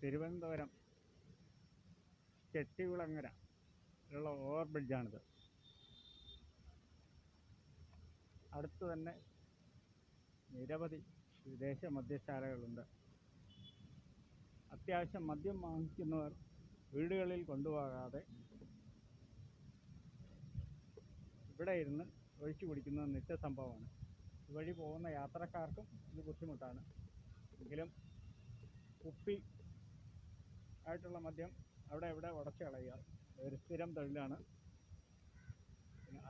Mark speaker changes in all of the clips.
Speaker 1: തിരുവനന്തപുരം ചെട്ടികുളങ്ങര ഉള്ള ഓവർ ബ്രിഡ്ജാണിത് അടുത്ത് തന്നെ നിരവധി വിദേശ മദ്യശാലകളുണ്ട്. അത്യാവശ്യം മദ്യം വാങ്ങിക്കുന്നവർ വീടുകളിൽ കൊണ്ടുപോകാതെ ഇവിടെ ഇരുന്ന് ഒഴിച്ചു കുടിക്കുന്നത് നിത്യസംഭവമാണ്. ഇതുവഴി പോകുന്ന യാത്രക്കാർക്കും ഇത് ബുദ്ധിമുട്ടാണ്. എങ്കിലും കുപ്പി ആയിട്ടുള്ള മദ്യം അവിടെ ഇവിടെ ഉടച്ചു കളയുക. ഒരു സ്ഥിരം തൊഴിലാണ്.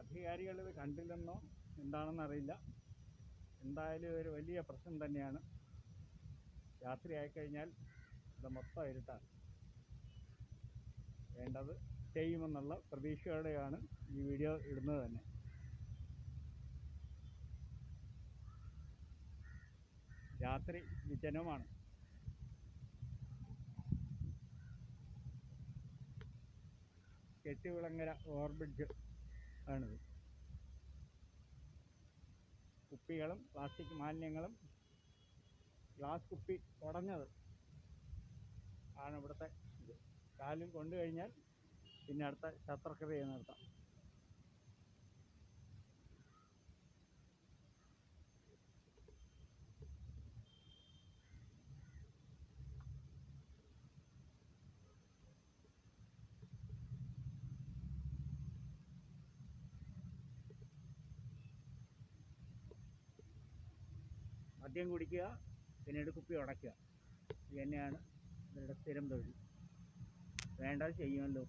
Speaker 1: അധികാരികൾ ഇത് കണ്ടില്ലെന്നോ എന്താണെന്ന് അറിയില്ല. എന്തായാലും ഒരു വലിയ പ്രശ്നം തന്നെയാണ്. രാത്രി ആയിക്കഴിഞ്ഞാൽ ഇത് മൊത്തം ഇരുട്ടാണ്. വേണ്ടത് ചെയ്യുമെന്നുള്ള പ്രതീക്ഷയോടെയാണ് ഈ വീഡിയോ ഇടുന്നത് തന്നെ. രാത്രി വിജനമാണ് കെട്ടിവിളങ്ങര ഓവർബ്രിഡ്ജ് ആണിത്. കുപ്പികളും പ്ലാസ്റ്റിക് മാലിന്യങ്ങളും ഗ്ലാസ് കുപ്പി ഉടഞ്ഞത് ആണ് ഇവിടുത്തെ ഇത്. കാലിൽ കൊണ്ടു കഴിഞ്ഞാൽ പിന്നെ അടുത്ത ശസ്ത്രക്രിയ നടത്താം. മദ്യം കുടിക്കുക പിന്നീട് കുപ്പി ഉടയ്ക്കുക. ഇത് തന്നെയാണ് ഇവരുടെ സ്ഥിരം തൊഴിൽ. വേണ്ടത് ചെയ്യുമല്ലോ.